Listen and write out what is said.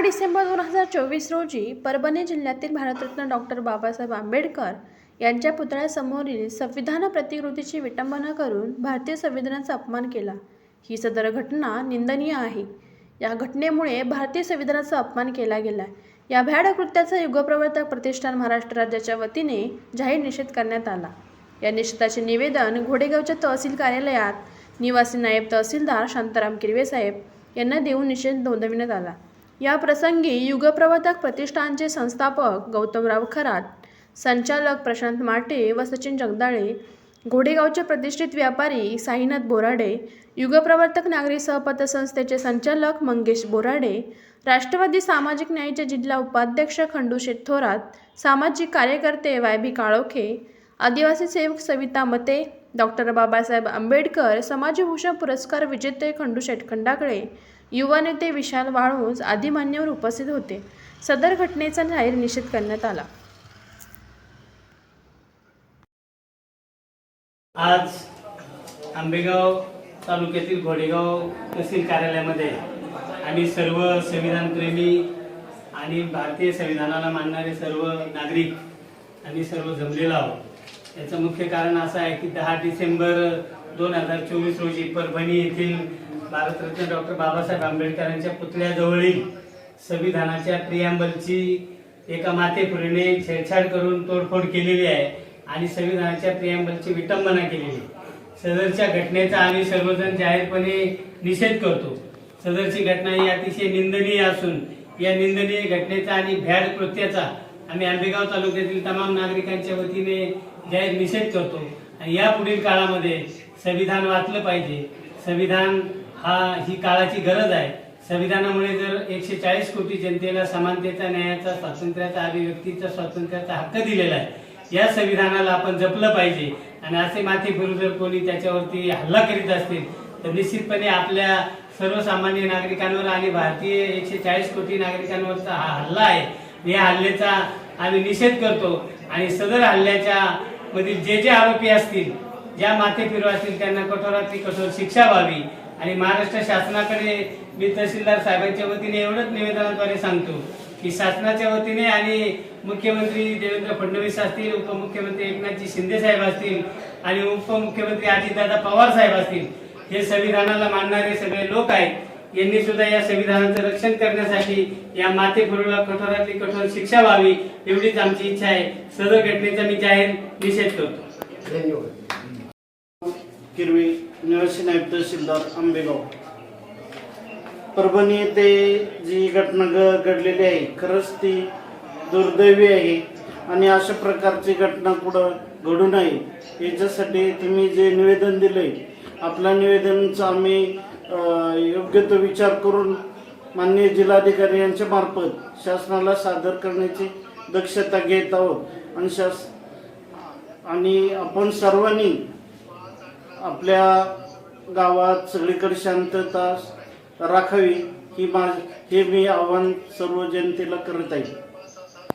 डिसेंबर दोन हजार चोवीस रोजी परभणी जिल्ह्यातील भारतरत्न डॉक्टर बाबासाहेब आंबेडकर यांच्या पुतळ्यासमोरील संविधान प्रतिकृतीची विटंबना करून भारतीय संविधानाचा अपमान केला. ही सदर घटना निंदनीय आहे. या घटनेमुळे भारतीय संविधानाचा अपमान केला गेला या भ्याड कृत्याचा युगप्रवर्तक प्रतिष्ठान महाराष्ट्र राज्याच्या वतीने जाहीर निषेध करण्यात आला. या निषेधाचे निवेदन घोडेगावच्या तहसील कार्यालयात निवासी नायब तहसीलदार शांताराम किरवे साहेब यांना देऊन निषेध नोंदविण्यात आला. या प्रसंगी युगप्रवर्तक प्रतिष्ठानचे संस्थापक गौतमराव खरात संचालक प्रशांत माटे व सचिन जगदाळे घोडेगावचे प्रतिष्ठित व्यापारी साईनाथ बोराडे युगप्रवर्तक नागरी सहपतसंस्थेचे संचालक मंगेश बोराडे राष्ट्रवादी सामाजिक न्यायाचे जिल्हा उपाध्यक्ष खंडूशेठ थोरात सामाजिक कार्यकर्ते वाय बी काळोखे आदिवासी सेवक सविता मते डॉक्टर बाबासाहेब आंबेडकर समाजभूषण पुरस्कार विजेते खंडूशेठ खंडाकळे युवा नेते विशाल वाळूज आदी मान्यवर उपस्थित होते. सदर घटनेचा जाहीर निषेध करण्यात आला. आज आंबेगाव तालुक्यातील घोडेगाव तहसील कार्यालयामध्ये आम्ही सर्व संविधानप्रेमी आणि भारतीय संविधानाला मानणारे सर्व नागरिक आम्ही सर्व जमलेलो आहोत. याचं मुख्य कारण असं आहे की दहा डिसेंबर दोन हजार चोवीस रोजी परभणी येथील भारतरत्न डॉक्टर बाबासाहेब आंबेडकरांच्या पुतळ्याजवळील संविधानाच्या प्रियांबलची एका मातेपुरीने छेडछाड करून तोडफोड केलेली आहे आणि संविधानाच्या प्रियांबलची विटंबना केलेली आहे. सदरच्या घटनेचा आम्ही सर्वजण जाहीरपणे निषेध करतो. सदरची घटना ही अतिशय निंदनीय असून या निंदनीय घटनेचा आणि भ्याड कृत्याचा आम्ही आंबेगाव तालुक्यातील तमाम नागरिकांच्या वतीने जाहीर निषेध करतो. आणि या पुढील काळामध्ये संविधान वाचलं पाहिजे. संविधान हा ही काळाची गरज आहे. संविधानामुळे जर एकशे चाळीस कोटी जनतेला समानतेचा न्यायाचा स्वातंत्र्याचा अभिव्यक्तीचा स्वातंत्र्याचा हक्क दिलेला आहे या संविधानाला आपण जपलं पाहिजे. आणि असे माथेफिरू जर कोणी त्याच्यावरती हल्ला करीत असतील तर निश्चितपणे आपल्या सर्वसामान्य नागरिकांवर आणि भारतीय एकशे चाळीस कोटी नागरिकांवरचा हा हल्ला आहे. या हल्ल्याचा आम्ही निषेध करतो. आणि सदर हल्ल्याच्या मधील जे जे आरोपी असतील ज्या माथेफिरू असतील त्यांना कठोरातली कठोर शिक्षा व्हावी. आणि महाराष्ट्र शासनाकडे मी तहसीलदार साहेबांच्या वतीने एवढंच निवेदनाद्वारे सांगतो की शासनाच्या वतीने आणि मुख्यमंत्री देवेंद्र फडणवीस असतील उपमुख्यमंत्री एकनाथजी शिंदे साहेब असतील आणि उपमुख्यमंत्री अजितदादा पवार साहेब असतील हे संविधानाला मानणारे सगळे लोक आहेत. यांनी सुद्धा या संविधानाचं रक्षण करण्यासाठी या माथेफिरूला कठोरातली कठोर शिक्षा व्हावी एवढीच आमची इच्छा आहे. सदर घटनेचा मी जाहीर निषेध करतो. किरवी निवासी नायब तहसीलदार आंबेगाव. परभणी येथे जी घटना घ- घडलेली आहे खरंच ती दुर्दैवी आहे आणि अशा प्रकारची घटना कुठं घडू नये याच्यासाठी तुम्ही जे निवेदन दिले आपल्या निवेदनाचा आम्ही योग्य तो विचार करून माननीय जिल्हाधिकारी यांच्या मार्फत शासनाला सादर करण्याची दक्षता घेत आहोत. आणि शास आणि आपण सर्वांनी आपल्या गावात सगळीकडे शांतता राखावी ही माझ हे मी आव्हान सर्व जनतेला करत आहे.